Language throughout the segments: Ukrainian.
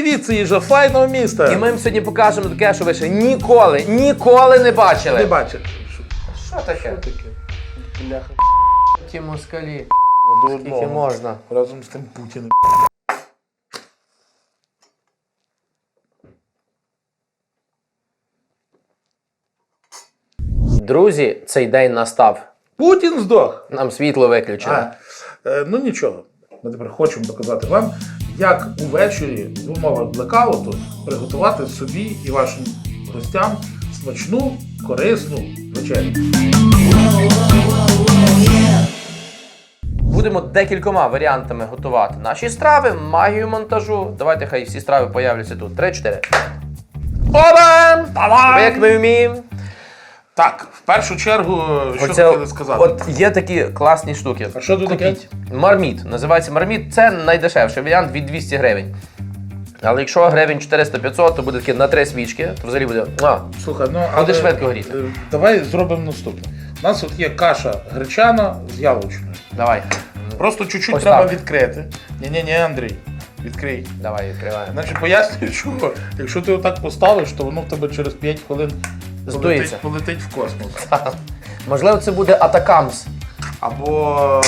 Подивіться, їжа файного міста. І ми вам сьогодні покажемо таке, що ви ще ніколи, ніколи не бачили. Не бачите. Що таке? Бляха. Ті москалі. До Скільки одного. можна? Разом з тим Путіним. Друзі, цей день настав. Путін здох. Нам світло виключили. А, е, ну нічого. Ми тепер хочемо показати вам, як увечері в умовах блекауту приготувати собі і вашим гостям смачну, корисну вечерю. Будемо декількома варіантами готувати наші страви, магію монтажу. Давайте хай всі страви появляться тут. Три-чотири. Оба! Та-дам! Як ми вміємо. Так, в першу чергу, що Оце, хотіли сказати? От є такі класні штуки. А що тут таке? Марміт. Називається марміт. Це найдешевший варіант від 200 гривень. Але якщо гривень 400-500, то буде таке на три свічки, то взагалі буде. А, Слухай, ну Буде швидко горіти. е, Давай зробимо наступне. У нас от є каша гречана з яловичиною. давай. Просто чуть-чуть Ось треба так. відкрити. Ні-ні-ні, Андрій, відкрий. Давай відкриваємо. Значить, пояснюю, чого. Якщо ти отак поставиш, то воно в тебе через 5 хвилин Здується. полетить, полетить в космос. Можливо, це буде атакамс. Або.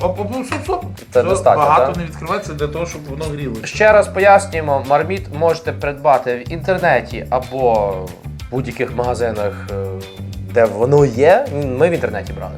Оп, оп, оп, стоп. Це достатньо, Багато так? не відкривається для того, щоб воно грілося. Ще раз пояснюємо, марміт можете придбати в інтернеті або в будь-яких магазинах, е, де воно є. Ми в інтернеті брали.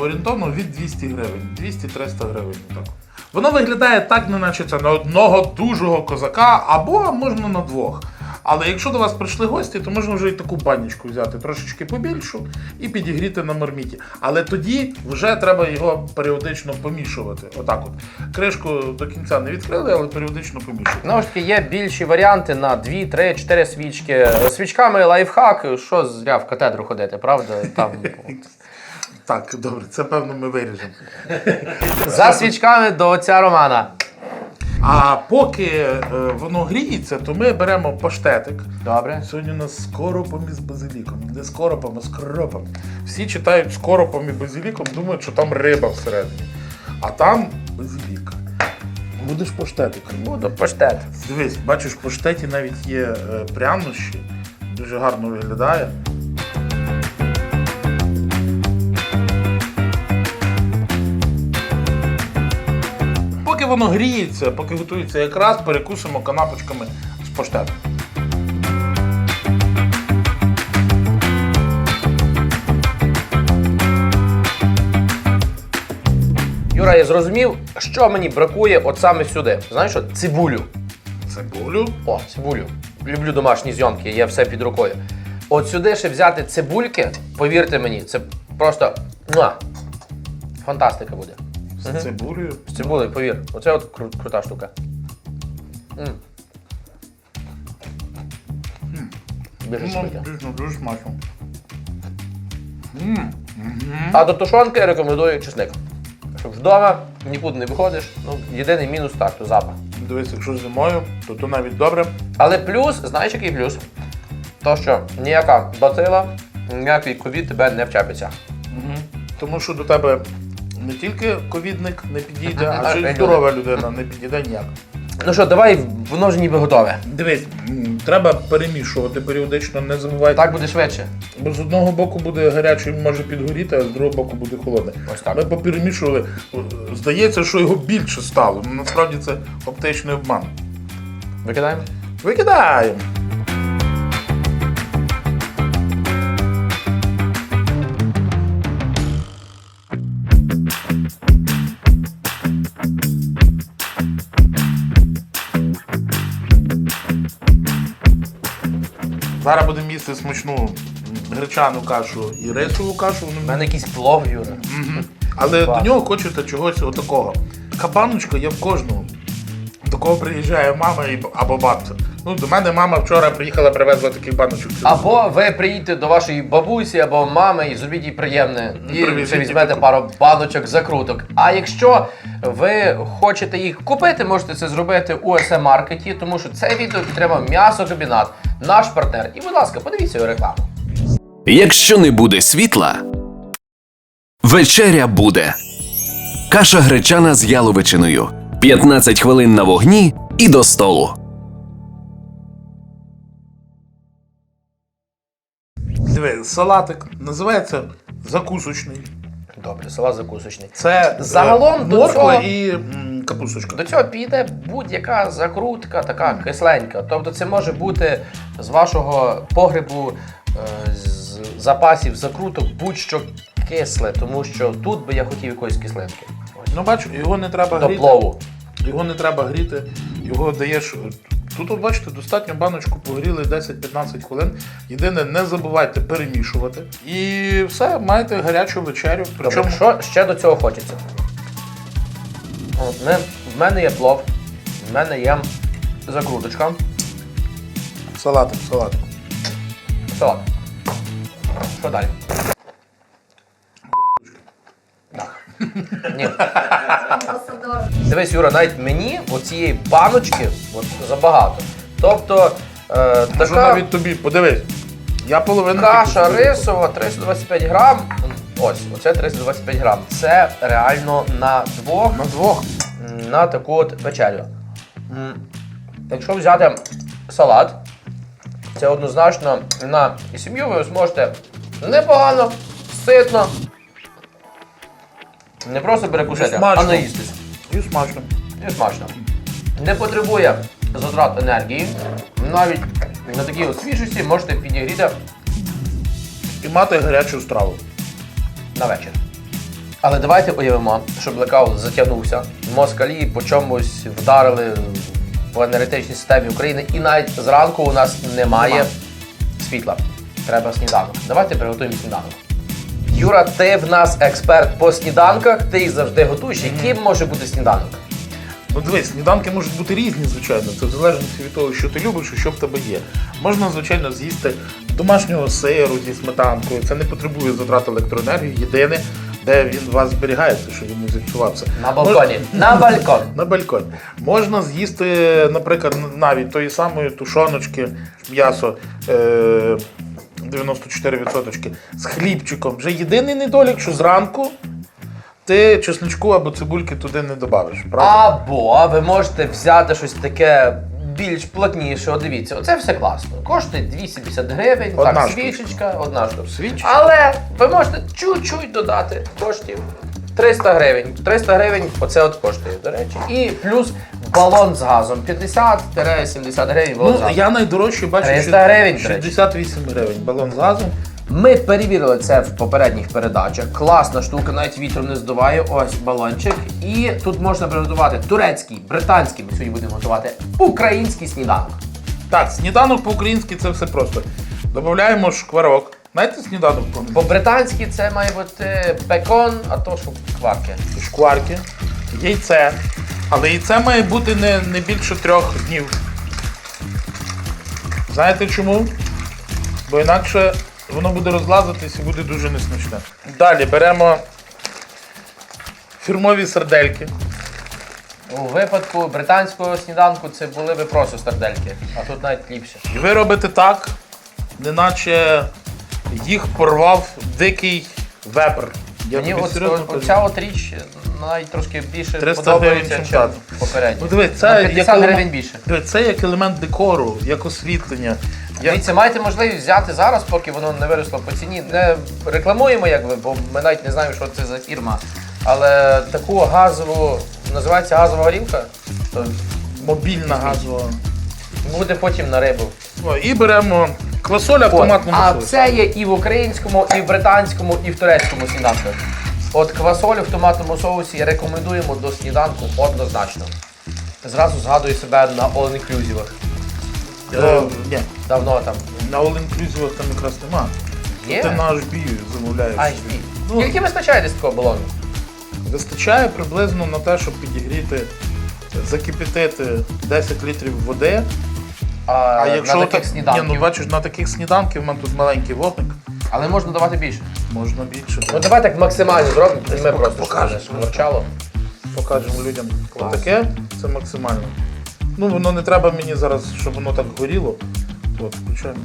Орієнтовно від 200 гривень, 200-300 гривень. Так. Воно виглядає так, неначе це на одного дужого козака, або можна на двох. Але якщо до вас прийшли гості, то можна вже і таку банічку взяти, трошечки побільшу і підігріти на марміті. Але тоді вже треба його періодично помішувати. Отак от. Кришку до кінця не відкрили, але періодично помішувати. Знову ж таки, є більші варіанти на 2, 3, 4 свічки. Свічками лайфхак, що зря в катедру ходити, правда? Там Так, добре, це певно ми виріжемо. за свічками до отця Романа. А поки е, воно гріється, то ми беремо паштетик. Добре. Сьогодні у нас з коропом і з базиліком. Не з коропом, а з кропом. Всі читають з коропом і базиліком, думають, що там риба всередині. А там базилік. Будеш паштетик. Буду паштет. Дивись, бачиш, в паштеті навіть є е, прянощі. Дуже гарно виглядає. Поки воно гріється, поки готується якраз, перекусимо канапочками з паштетом. Юра, я зрозумів, що мені бракує от саме сюди. Знаєш що? Цибулю. Цибулю. О, цибулю. Люблю домашні зйомки, є все під рукою. От сюди ще взяти цибульки, повірте мені, це просто муа, фантастика буде. З цибулею. З цибулею, повір. Оце от кру- крута штука. М. Дуже Ну, смачно. дійсно, дуже смачно. М, А до тушонки рекомендую чесник. Щоб вдома нікуди не виходиш. Ну, єдиний мінус так, то запах. Дивись, якщо зимою, то то навіть добре. Але плюс, знаєш який плюс? То, що ніяка бацила, ніякий ковід тебе не вчепиться. Тому що до тебе не тільки ковідник не підійде, а ще й здорова людина не підійде ніяк. Ну що, давай, воно ж ніби готове. Дивись, м, треба перемішувати періодично, не забувай. Так буде швидше. Бо з одного боку буде гарячий, може підгоріти, а з другого боку буде холодний. Ось так. Ми поперемішували. Здається, що його більше стало. Ну, насправді це оптичний обман. Викидаємо? Викидаємо. Зараз будемо їсти смачну гречану кашу і рисову кашу. У мене якийсь плов, Юра. Мгм. Але Клас. до нього хочеться чогось отакого. Кабаночка є в кожного. До кого приїжджає мама і- або бабця. Ну, до мене мама вчора приїхала, привезла такий баночок. Або ви приїдете до вашої бабусі або мами і зробіть їй приємне. І ще візьмете пару баночок закруток. А якщо ви хочете їх купити, можете це зробити у SM маркеті, тому що це відео підтримав м'ясокомбінат, наш партнер. І, будь ласка, подивіться його рекламу. Якщо не буде світла, вечеря буде. Каша гречана з яловичиною. 15 хвилин на вогні і до столу. Диви, салатик називається закусочний. Добре, салат закусочний. Це Загалом е, до морква цього- і м, капусточка. До цього піде будь-яка закрутка, така кисленька. Тобто це може бути з вашого погребу е, з запасів закруток будь-що кисле, тому що тут би я хотів якоїсь кислинки. Ну бачу, його не треба До гріти. плову. Його не треба гріти, його даєш. Тут, от бачите, достатньо баночку погріли 10-15 хвилин. Єдине, не забувайте перемішувати. І все, маєте гарячу вечерю. Причому що ще до цього хочеться? От, ми, в мене є плов, в мене є закруточка, салатик, салатик. салат. Що далі? Так. Ні. Амбасадор. Дивись, Юра, навіть мені оцієї баночки от, забагато. Тобто е, Можу така навіть тобі, подивись. Я половину каша тільки рисова 325 грам. Ось, оце 325 грам. Це реально на двох На двох. м, на таку от вечерю. М, Якщо взяти салат, це однозначно на сім'ю ви зможете непогано, ситно. Не просто перекусити, а Смачно. наїстись. І смачно. І смачно. Не потребує затрат енергії. Навіть на такій от свіжості можете підігріти І мати гарячу страву. на вечір. Але давайте уявимо, що блекаут затягнувся. Москалі по чомусь вдарили по енергетичній системі України, і навіть зранку у нас немає Нема. світла. Треба сніданок. Давайте приготуємо сніданок. Юра, ти в нас експерт по сніданках, ти їх завжди готуєш. Яким може бути сніданок? Ну дивись, сніданки можуть бути різні, звичайно. Це в залежності від того, що ти любиш і що в тебе є. Можна, звичайно, з'їсти домашнього сиру зі сметанкою. Це не потребує затрат електроенергії. Єдине, де він вас зберігається, щоб він не зіпсувався. На балконі. На балкон. На балконі. Можна з'їсти, наприклад, навіть тої самої тушоночки, м'ясо е, 94% з хлібчиком. Вже єдиний недолік, що зранку ти чесничку або цибульки туди не додавиш. Або ви можете взяти щось таке більш плотніше. От дивіться, оце все класно. Коштує 250 гривень, Одна так, штучка. свічечка, одна штука. Свічечка. Але ви можете чуть-чуть додати коштів. 300 гривень. 300 гривень оце от коштує, до речі. І плюс балон з газом. 50-70 гривень балон з Ну, газом. я найдорожчий бачу 300 гривень, до речі. 68 гривень. Балон з газом. Ми перевірили це в попередніх передачах. Класна штука, навіть вітром не здуває. Ось балончик. І тут можна приготувати турецький, британський. Ми сьогодні будемо готувати український сніданок. Так, сніданок по-українськи це все просто. Додаємо шкварок. Знаєте сніданок по По-британськи це має бути бекон, а то що кварки. шкварки, яйце. Але яйце має бути не, не більше трьох днів. Знаєте чому? Бо інакше воно буде розлазитись і буде дуже несмачне. Далі беремо фірмові сардельки. У випадку британського сніданку це були би просто стардельки, а тут навіть ліпше. І ви робите так, неначе їх порвав дикий вепр. Я Мені тобі от, серйозно от, кажу. оця от річ навіть трошки більше 300 подобається, гривень, ніж попередні. Ну, дивись, це На як 50 елемент- гривень більше. Дивись, Це як елемент декору, як освітлення. Як... Дивіться, маєте можливість взяти зараз, поки воно не виросло по ціні. Не рекламуємо, як ви, бо ми навіть не знаємо, що це за фірма. Але таку газову, називається газова горілка, то Мобільна газова. буде потім на рибу. О, І беремо квасоля в От. А це є і в українському, і в британському, і в турецькому сніданку. От квасолю в томатному соусі рекомендуємо до сніданку однозначно. Зразу згадую себе на all-inclusivах. Е, ні, Давно там. на all inclusive там якраз нема. Є? Ти на HB замовляєш. Аж Ну. Скільки вистачає десь такого балону? Вистачає приблизно на те, щоб підігріти, закипятити 10 літрів води. А, А якщо на таких так- сніданків. Ні, ну бачиш, на таких сніданків в мене тут маленький вогник, Але можна давати більше. можна більше. Ну давай так максимально зробимо, і ми просто покажеш. мовчало. Покажемо людям. Клас. Отаке це максимально. Ну, воно не треба мені зараз, щоб воно так горіло. От, включаємо.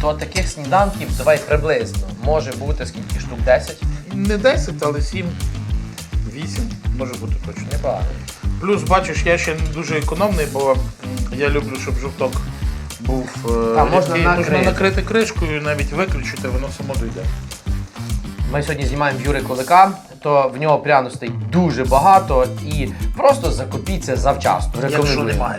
То таких сніданків давай приблизно. Може бути скільки штук 10. Не 10, але 7, 8, може бути точно. Непогано. Плюс, бачиш, я ще не дуже економний, бо я люблю, щоб жовток був е, Там можна можна накрити. кришкою, навіть виключити, воно само дійде. Ми сьогодні знімаємо Юри Кулика, то в нього пряностей дуже багато і просто закупіться завчасно. Якщо немає.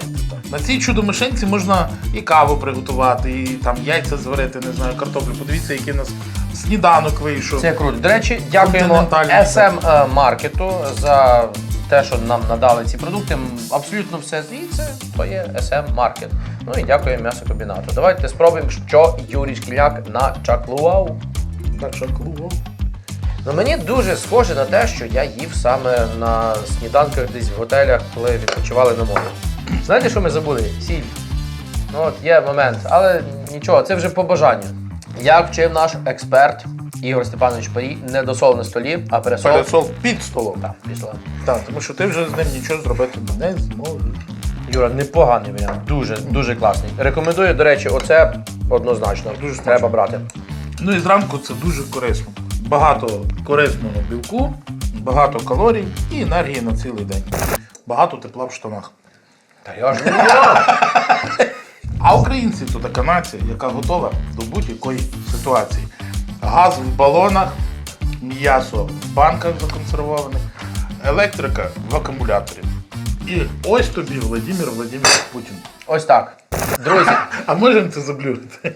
На цій чудо-мишенці можна і каву приготувати, і там яйця зварити, не знаю, картоплю. Подивіться, який у нас сніданок вийшов. Це круто. До речі, дякуємо SM маркету за те, що нам надали ці продукти. Абсолютно все звідси, то є SM маркет. Ну і дякуємо м'ясокомбінату. Давайте спробуємо, що Юрій Шкільняк начаклував. Клубо. Ну мені дуже схоже на те, що я їв саме на сніданках десь в готелях, коли відпочивали на морі. Знаєте, що ми забули? Сіль. Ну от є момент, але нічого, це вже по бажанню. Як вчив наш експерт Ігор Степанович Парій, не досол на столі, а пересол. Пересол під столом. Так, після. Так, тому що ти вже з ним нічого зробити не зможеш. Юра, непоганий варіант. Дуже, дуже класний. Рекомендую, до речі, оце однозначно. Дуже смачно. Треба брати. Ну і зранку це дуже корисно. Багато корисного білку, багато калорій і енергії на цілий день. Багато тепла в штанах. Та я ж не. А українці то така нація, яка готова до будь-якої ситуації. Газ в балонах, м'ясо в банках законсервованих, електрика в акумуляторі. І ось тобі Владимир Владимирович Путін. Ось так. Друзі, А можемо це заблюрити?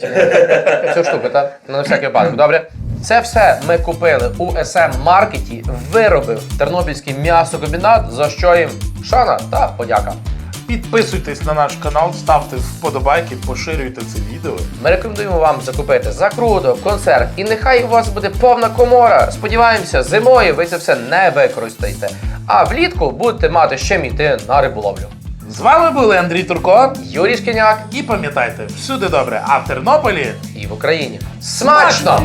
цю штуку, так? Ну, на всякий випадок. Добре. Це все ми купили у SM маркеті, виробив Тернопільський м'ясокомбінат, за що їм шана та подяка. Підписуйтесь на наш канал, ставте вподобайки, поширюйте це відео. Ми рекомендуємо вам закупити закруток, консерв, і нехай у вас буде повна комора. Сподіваємося, зимою ви це все не використаєте. А влітку будете мати з чим йти на риболовлю. З вами були Андрій Турко. Юрій Шкіняк І пам'ятайте, всюди добре, а в Тернополі і в Україні. Смачно!